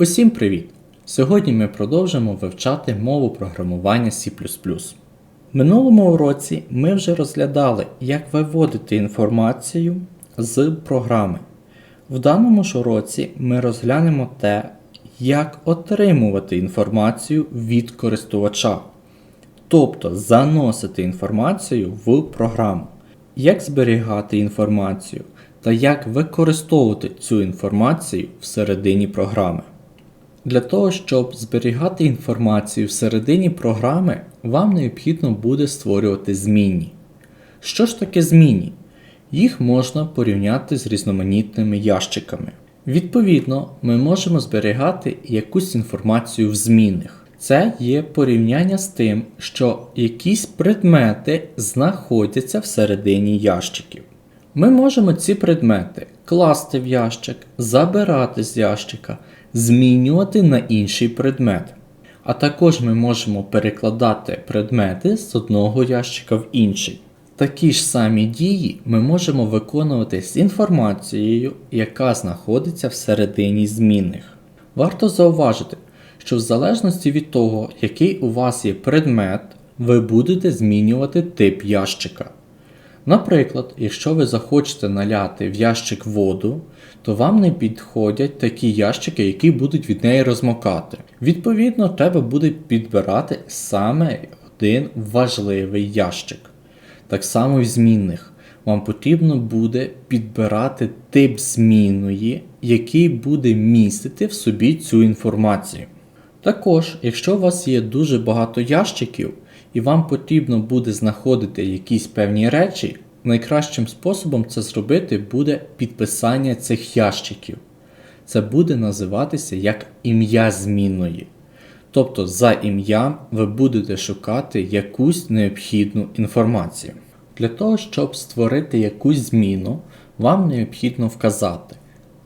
Усім привіт! Сьогодні ми продовжимо вивчати мову програмування C. В минулому уроці ми вже розглядали, як виводити інформацію з програми. В даному ж уроці ми розглянемо те, як отримувати інформацію від користувача, тобто заносити інформацію в програму, як зберігати інформацію та як використовувати цю інформацію всередині програми. Для того, щоб зберігати інформацію всередині програми, вам необхідно буде створювати змінні. Що ж таке змінні? Їх можна порівняти з різноманітними ящиками. Відповідно, ми можемо зберігати якусь інформацію в змінних. Це є порівняння з тим, що якісь предмети знаходяться всередині ящиків. Ми можемо ці предмети класти в ящик, забирати з ящика, змінювати на інший предмет. А також ми можемо перекладати предмети з одного ящика в інший. Такі ж самі дії ми можемо виконувати з інформацією, яка знаходиться всередині змінних. Варто зауважити, що в залежності від того, який у вас є предмет, ви будете змінювати тип ящика. Наприклад, якщо ви захочете наляти в ящик воду, то вам не підходять такі ящики, які будуть від неї розмокати. Відповідно, треба буде підбирати саме один важливий ящик. Так само і в змінних. Вам потрібно буде підбирати тип змінної, який буде містити в собі цю інформацію. Також, якщо у вас є дуже багато ящиків, і вам потрібно буде знаходити якісь певні речі, найкращим способом це зробити буде підписання цих ящиків. Це буде називатися як ім'я змінної. Тобто за ім'ям ви будете шукати якусь необхідну інформацію. Для того, щоб створити якусь зміну, вам необхідно вказати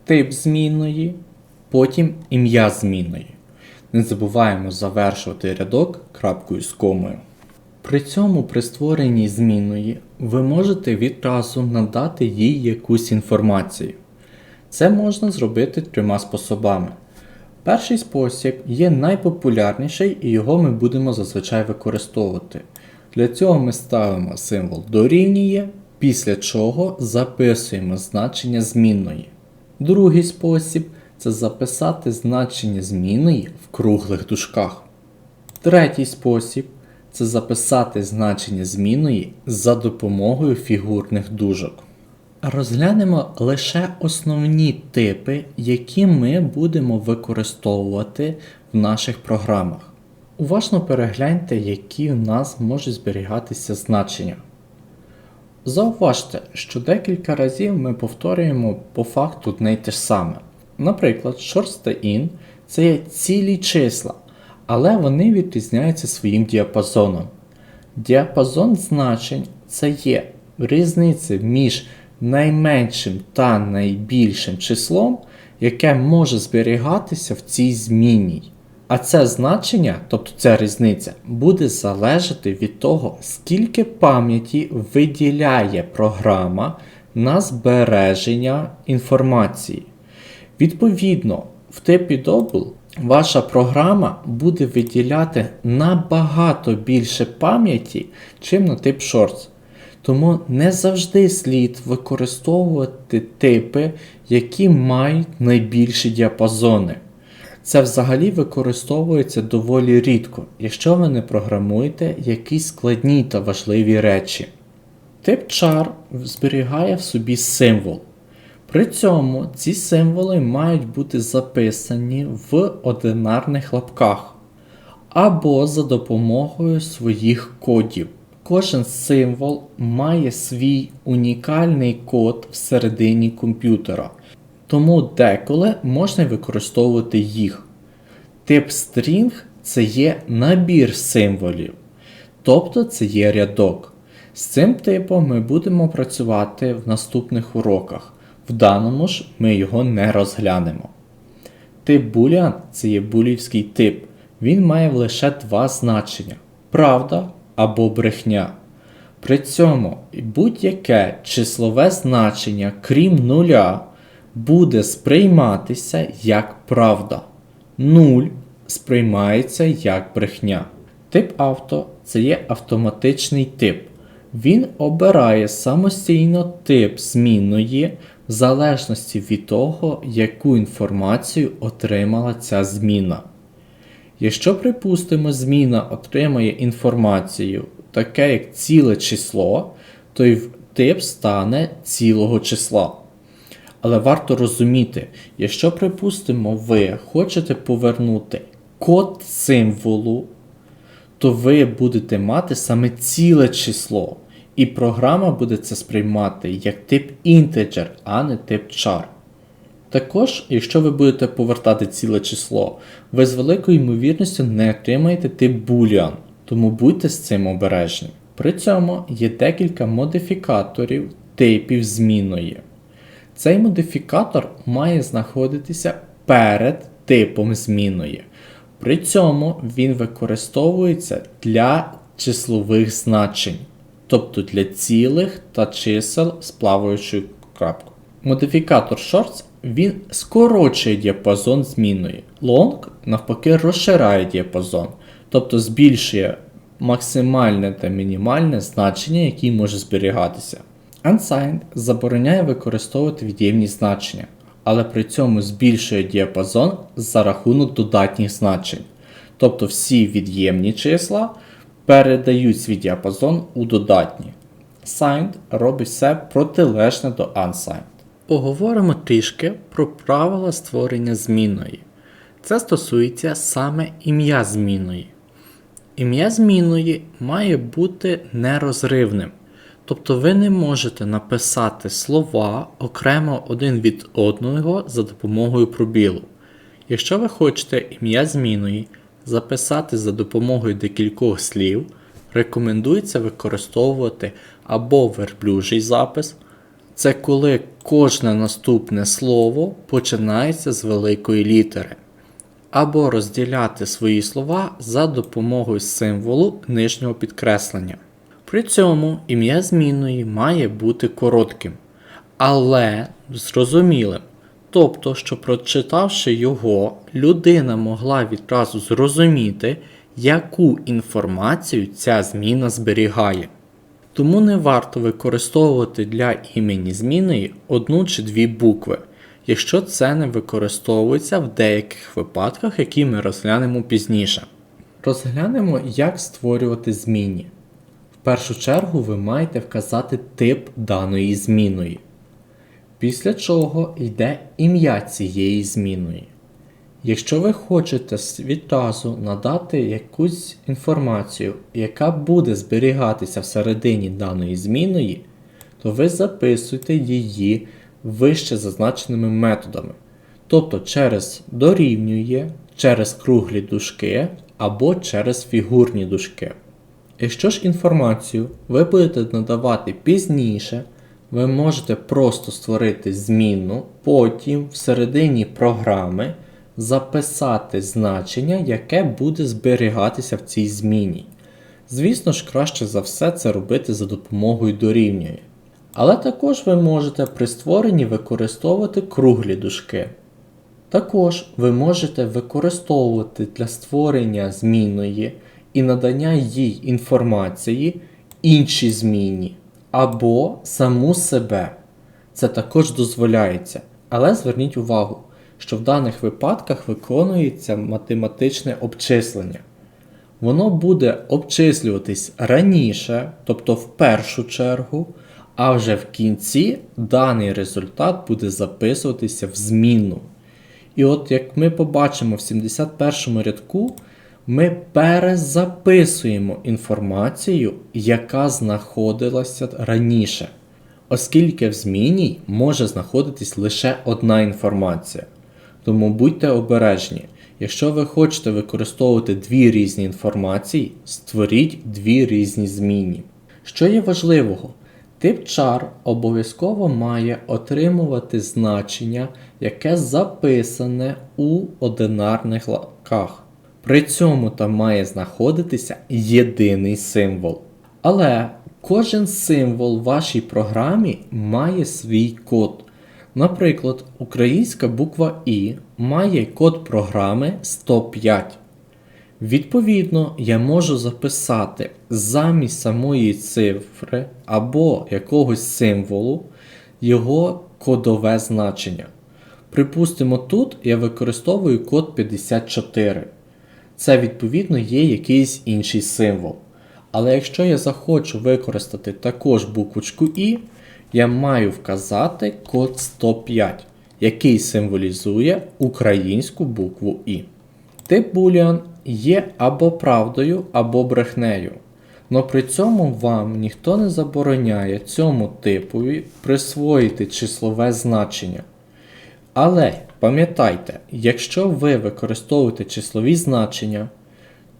тип змінної, потім ім'я змінної. Не забуваємо завершувати рядок крапкою з комою. При цьому при створенні змінної ви можете відразу надати їй якусь інформацію. Це можна зробити трьома способами. Перший спосіб є найпопулярніший і його ми будемо зазвичай використовувати. Для цього ми ставимо символ дорівнює, після чого записуємо значення змінної. Другий спосіб це записати значення змінної в круглих дужках. Третій спосіб це записати значення змінної за допомогою фігурних дужок. Розглянемо лише основні типи, які ми будемо використовувати в наших програмах. Уважно перегляньте, які в нас можуть зберігатися значення. Зауважте, що декілька разів ми повторюємо по факту одне й те ж саме. Наприклад, short in це є цілі числа, але вони відрізняються своїм діапазоном. Діапазон значень це є різниця між найменшим та найбільшим числом, яке може зберігатися в цій змінній. А це значення, тобто ця різниця, буде залежати від того, скільки пам'яті виділяє програма на збереження інформації. Відповідно, в типі Double ваша програма буде виділяти набагато більше пам'яті, чим на тип Shorts. Тому не завжди слід використовувати типи, які мають найбільші діапазони. Це взагалі використовується доволі рідко, якщо ви не програмуєте якісь складні та важливі речі. Тип char зберігає в собі символ. При цьому ці символи мають бути записані в одинарних лапках або за допомогою своїх кодів. Кожен символ має свій унікальний код всередині комп'ютера, тому деколи можна використовувати їх. Тип string це є набір символів, тобто це є рядок. З цим типом ми будемо працювати в наступних уроках. В даному ж ми його не розглянемо. Тип Boolean це є булівський тип. Він має лише два значення правда або брехня. При цьому будь-яке числове значення, крім нуля, буде сприйматися як правда. 0 сприймається як брехня. Тип авто це є автоматичний тип. Він обирає самостійно тип змінної в залежності від того, яку інформацію отримала ця зміна. Якщо, припустимо, зміна отримає інформацію таке як ціле число, то й тип стане цілого числа. Але варто розуміти, якщо, припустимо, ви хочете повернути код символу, то ви будете мати саме ціле число. І програма буде це сприймати як тип integer, а не тип char. Також, якщо ви будете повертати ціле число, ви з великою ймовірністю не отримаєте тип boolean, тому будьте з цим обережні. При цьому є декілька модифікаторів типів змінної. Цей модифікатор має знаходитися перед типом зміної. При цьому він використовується для числових значень, тобто для цілих та чисел з плаваючою крапкою. Модифікатор shorts він скорочує діапазон змінної. Long, навпаки, розширяє діапазон, тобто збільшує максимальне та мінімальне значення, яке може зберігатися. Unsigned забороняє використовувати від'ємні значення, але при цьому збільшує діапазон за рахунок додатніх значень. Тобто всі від'ємні числа передають свій діапазон у додатні. Signed робить все протилежне до unsigned. Поговоримо трішки про правила створення змінної. Це стосується саме ім'я змінної. Ім'я змінної має бути нерозривним. Тобто ви не можете написати слова окремо один від одного за допомогою пробілу. Якщо ви хочете ім'я змінної записати за допомогою декількох слів, рекомендується використовувати або верблюжий запис, це коли кожне наступне слово починається з великої літери, або розділяти свої слова за допомогою символу нижнього підкреслення. При цьому ім'я змінної має бути коротким, але зрозумілим. Тобто, що прочитавши його, людина могла відразу зрозуміти, яку інформацію ця зміна зберігає. Тому не варто використовувати для імені зміни одну чи дві букви, якщо це не використовується в деяких випадках, які ми розглянемо пізніше. Розглянемо, як створювати зміни. В першу чергу ви маєте вказати тип даної зміної. Після чого йде ім'я цієї зміної. Якщо ви хочете відразу надати якусь інформацію, яка буде зберігатися всередині даної зміної, то ви записуєте її вище зазначеними методами. Тобто через дорівнює, через круглі дужки або через фігурні дужки. Якщо ж інформацію ви будете надавати пізніше, ви можете просто створити зміну, потім всередині програми записати значення, яке буде зберігатися в цій зміні. Звісно ж, краще за все це робити за допомогою дорівнює. Але також ви можете при створенні використовувати круглі дужки. Також ви можете використовувати для створення зміної і надання їй інформації інші зміні або саму себе. Це також дозволяється. Але зверніть увагу, що в даних випадках виконується математичне обчислення. Воно буде обчислюватись раніше, тобто в першу чергу, а вже в кінці даний результат буде записуватися в зміну. І от як ми побачимо в 71 рядку, ми перезаписуємо інформацію, яка знаходилася раніше. Оскільки в зміні може знаходитись лише одна інформація. Тому будьте обережні. Якщо ви хочете використовувати дві різні інформації, створіть дві різні зміни. Що є важливого? Тип char обов'язково має отримувати значення, яке записане у одинарних лаках. При цьому там має знаходитися єдиний символ. Але кожен символ в вашій програмі має свій код. Наприклад, українська буква І має код програми 105. Відповідно, я можу записати замість самої цифри або якогось символу його кодове значення. Припустимо, тут я використовую код 54. Це відповідно є якийсь інший символ. Але якщо я захочу використати також буквочку І, я маю вказати код 105, який символізує українську букву І. Тип Boolean є або правдою, або брехнею. Но при цьому вам ніхто не забороняє цьому типові присвоїти числове значення. Але пам'ятайте, якщо ви використовуєте числові значення,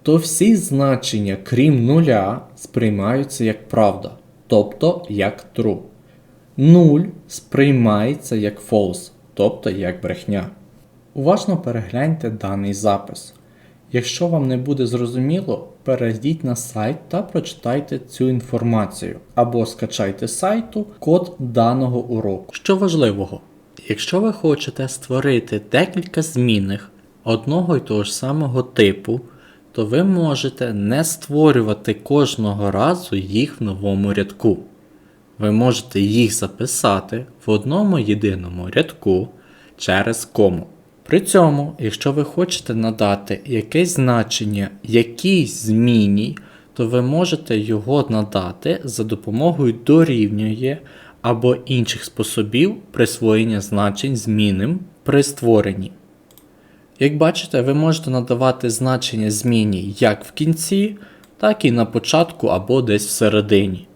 то всі значення, крім нуля, сприймаються як правда, тобто як true. Нуль сприймається як false, тобто як брехня. Уважно перегляньте даний запис. Якщо вам не буде зрозуміло, перейдіть на сайт та прочитайте цю інформацію або скачайте сайту код даного уроку. Що важливого, якщо ви хочете створити декілька змінних одного й того ж самого типу, то ви можете не створювати кожного разу їх в новому рядку. Ви можете їх записати в одному єдиному рядку через кому. При цьому, якщо ви хочете надати якесь значення якійсь зміні, то ви можете його надати за допомогою дорівнює або інших способів присвоєння значень змінним при створенні. Як бачите, ви можете надавати значення зміні як в кінці, так і на початку або десь всередині.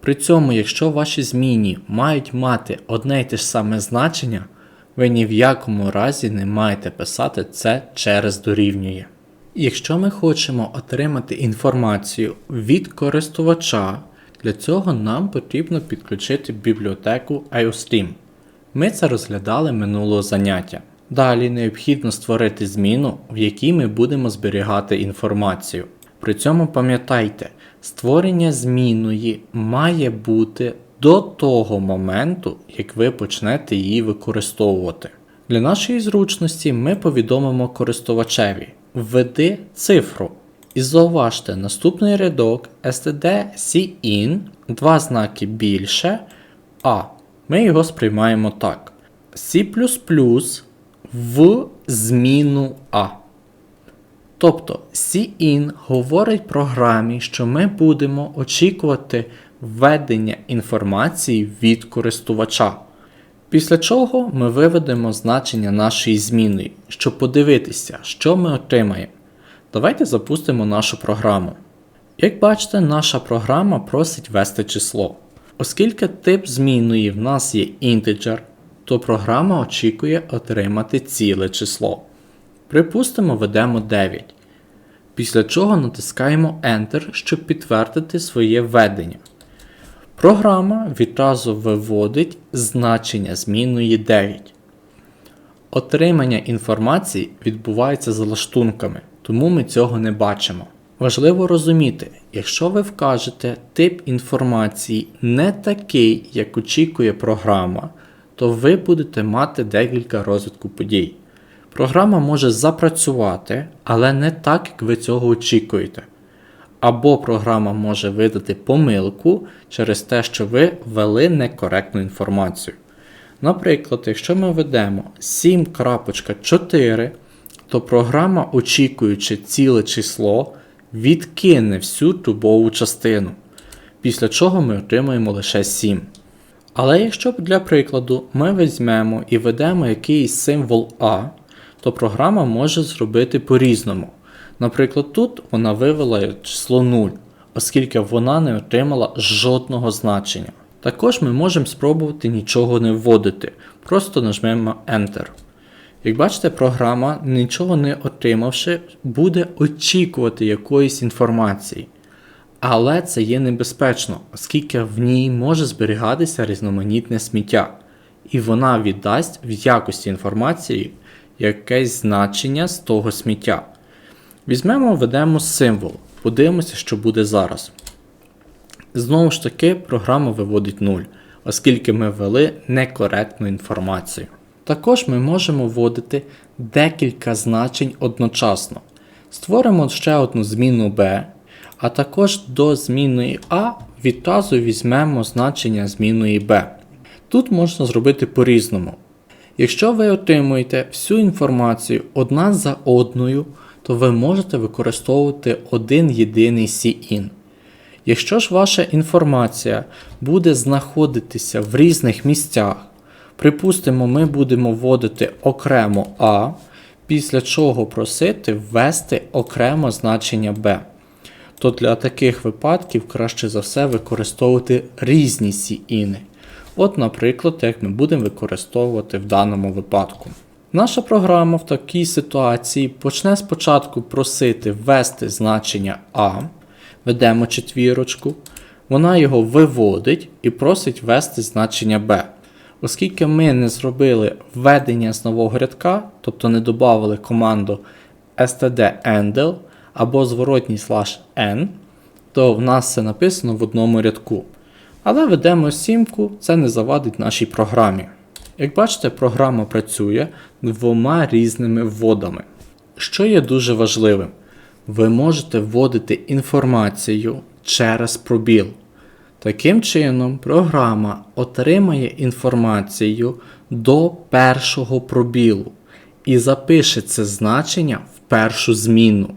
При цьому, якщо ваші зміни мають мати одне й те ж саме значення, ви ні в якому разі не маєте писати це через дорівнює. Якщо ми хочемо отримати інформацію від користувача, для цього нам потрібно підключити бібліотеку IOSTream. Ми це розглядали минулого заняття. Далі необхідно створити зміну, в якій ми будемо зберігати інформацію. При цьому пам'ятайте, створення зміної має бути до того моменту, як ви почнете її використовувати. Для нашої зручності ми повідомимо користувачеві введи цифру. І зауважте наступний рядок std cin, два знаки більше, а. Ми його сприймаємо так. C в зміну А. Тобто cin говорить програмі, що ми будемо очікувати введення інформації від користувача. Після чого ми виведемо значення нашої зміни, щоб подивитися, що ми отримаємо. Давайте запустимо нашу програму. Як бачите, наша програма просить ввести число. Оскільки тип змінної в нас є integer, то програма очікує отримати ціле число. Припустимо, ведемо 9. Після чого натискаємо Enter, щоб підтвердити своє введення. Програма відразу виводить значення змінної 9. Отримання інформації відбувається за лаштунками, тому ми цього не бачимо. Важливо розуміти, якщо ви вкажете тип інформації не такий, як очікує програма, то ви будете мати декілька розвитку подій. Програма може запрацювати, але не так, як ви цього очікуєте. Або програма може видати помилку через те, що ви ввели некоректну інформацію. Наприклад, якщо ми введемо 7.4, то програма, очікуючи ціле число, відкине всю тубову частину, після чого ми отримаємо лише 7. Але якщо для прикладу ми візьмемо і введемо якийсь символ А, то програма може зробити по-різному. Наприклад, тут вона вивела число 0, оскільки вона не отримала жодного значення. Також ми можемо спробувати нічого не вводити, просто нажмемо Enter. Як бачите, програма, нічого не отримавши, буде очікувати якоїсь інформації. Але це є небезпечно, оскільки в ній може зберігатися різноманітне сміття, і вона віддасть в якості інформації якесь значення з того сміття. Візьмемо, введемо символ, подивимося, що буде зараз. Знову ж таки, програма виводить 0, оскільки ми ввели некоректну інформацію. Також ми можемо вводити декілька значень одночасно. Створимо ще одну зміну b, а також до зміни А відразу візьмемо значення зміної b. Тут можна зробити по-різному. Якщо ви отримуєте всю інформацію одна за одною, то ви можете використовувати один єдиний CIN. Якщо ж ваша інформація буде знаходитися в різних місцях, припустимо, ми будемо вводити окремо А, після чого просити ввести окремо значення Б, то для таких випадків краще за все використовувати різні CIN. От, наприклад, як ми будемо використовувати в даному випадку. Наша програма в такій ситуації почне спочатку просити ввести значення А, ведемо четвірочку, вона його виводить і просить ввести значення Б. Оскільки ми не зробили введення з нового рядка, тобто не додали команду stdendel або зворотній слаш n, то в нас все написано в одному рядку. Але ведемо сімку, це не завадить нашій програмі. Як бачите, програма працює двома різними вводами. Що є дуже важливим, ви можете вводити інформацію через пробіл. Таким чином, програма отримає інформацію до першого пробілу і запише це значення в першу зміну.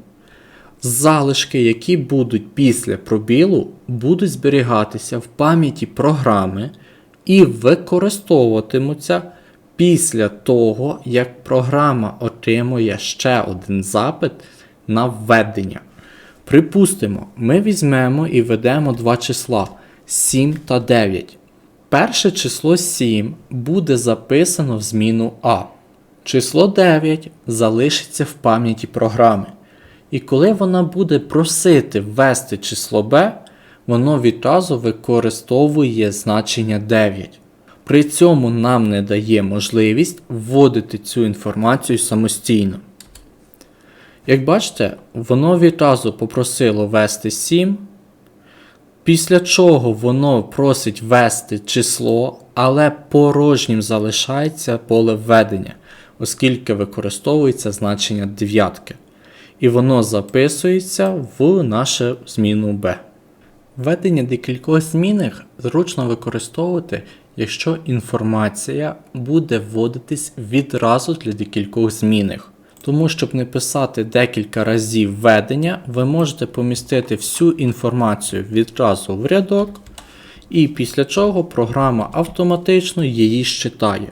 Залишки, які будуть після пробілу, будуть зберігатися в пам'яті програми і використовуватимуться після того, як програма отримує ще один запит на введення. Припустимо, ми візьмемо і введемо два числа 7 та 9. Перше число 7 буде записано в зміну А. Число 9 залишиться в пам'яті програми. І коли вона буде просити ввести число b, воно відразу використовує значення 9. При цьому нам не дає можливість вводити цю інформацію самостійно. Як бачите, воно відразу попросило ввести 7, після чого воно просить ввести число, але порожнім залишається поле введення, оскільки використовується значення дев'ятки і воно записується в нашу зміну B. Введення декількох змінних зручно використовувати, якщо інформація буде вводитись відразу для декількох змінних. Тому, щоб не писати декілька разів введення, ви можете помістити всю інформацію відразу в рядок, і після чого програма автоматично її щитає,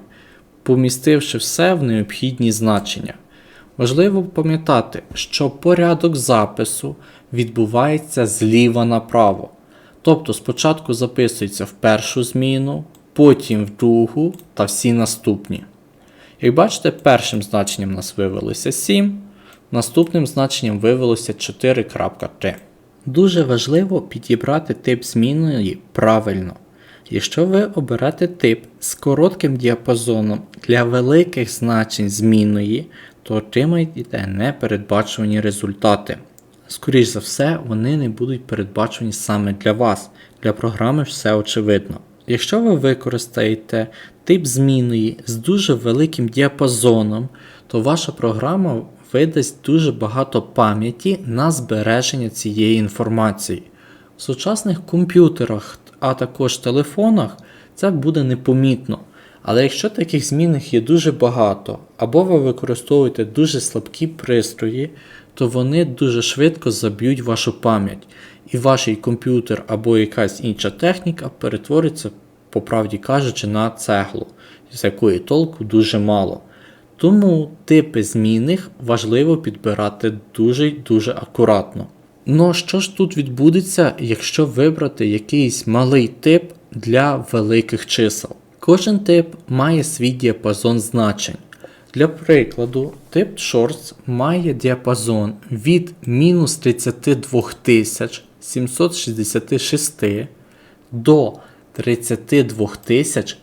помістивши все в необхідні значення. Важливо пам'ятати, що порядок запису відбувається зліва направо. Тобто спочатку записується в першу зміну, потім в другу та всі наступні. Як бачите, першим значенням у нас вивелося 7, наступним значенням вивелося 4.3. Дуже важливо підібрати тип зміної правильно. Якщо ви оберете тип з коротким діапазоном для великих значень змінної, то отримаєте непередбачувані результати. Скоріше за все, вони не будуть передбачені саме для вас. Для програми все очевидно. Якщо ви використаєте тип зміної з дуже великим діапазоном, то ваша програма видасть дуже багато пам'яті на збереження цієї інформації. В сучасних комп'ютерах, а також телефонах це буде непомітно. Але якщо таких змінних є дуже багато, або ви використовуєте дуже слабкі пристрої, то вони дуже швидко заб'ють вашу пам'ять, і ваш комп'ютер або якась інша техніка перетвориться, по правді кажучи, на цеглу, з якої толку дуже мало. Тому типи змінних важливо підбирати дуже дуже акуратно. Ну що ж тут відбудеться, якщо вибрати якийсь малий тип для великих чисел? Кожен тип має свій діапазон значень. Для прикладу, тип Shorts має діапазон від мінус 32 766 до 32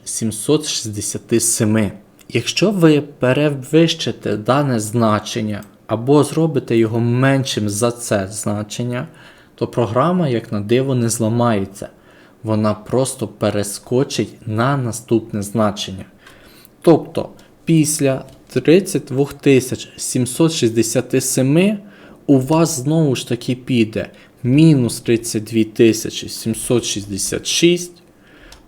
767. Якщо ви перевищите дане значення або зробите його меншим за це значення, то програма, як на диво, не зламається. вона просто перескочить на наступне значення. Тобто після 32 767 у вас знову ж таки піде мінус 32 766,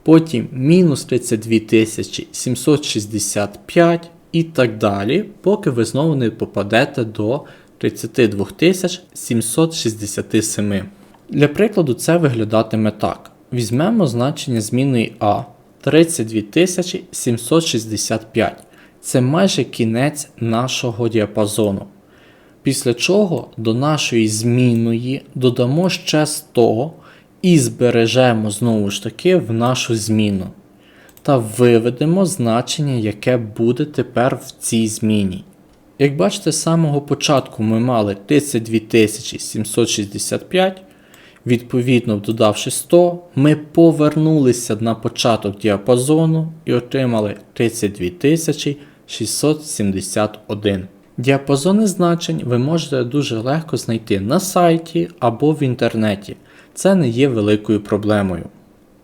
потім мінус 32 765 і так далі, поки ви знову не попадете до 32 767. Для прикладу, це виглядатиме так. Візьмемо значення зміни А 32 765. Це майже кінець нашого діапазону. Після чого до нашої змінної додамо ще 100 і збережемо знову ж таки в нашу зміну. Та виведемо значення, яке буде тепер в цій зміні. Як бачите, з самого початку ми мали 32 765. Відповідно, додавши 100, ми повернулися на початок діапазону і отримали 32 671. Діапазони значень ви можете дуже легко знайти на сайті або в інтернеті. Це не є великою проблемою.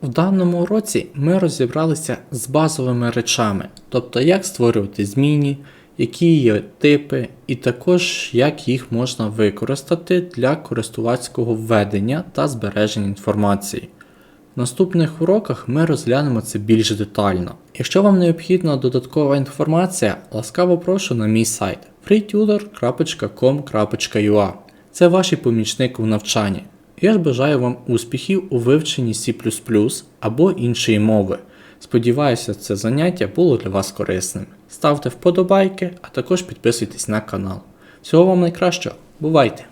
В даному уроці ми розібралися з базовими речами, тобто як створювати зміни, які є типи, і також як їх можна використати для користувацького введення та збереження інформації. Наступних уроках ми розглянемо це більш детально. Якщо вам необхідна додаткова інформація, ласкаво прошу на мій сайт freetutor.com.ua. Це ваш помічник у навчанні. Я ж бажаю вам успіхів у вивченні C або іншої мови. Сподіваюся, це заняття було для вас корисним. Ставте вподобайки, а також підписуйтесь на канал. Всього вам найкращого, бувайте!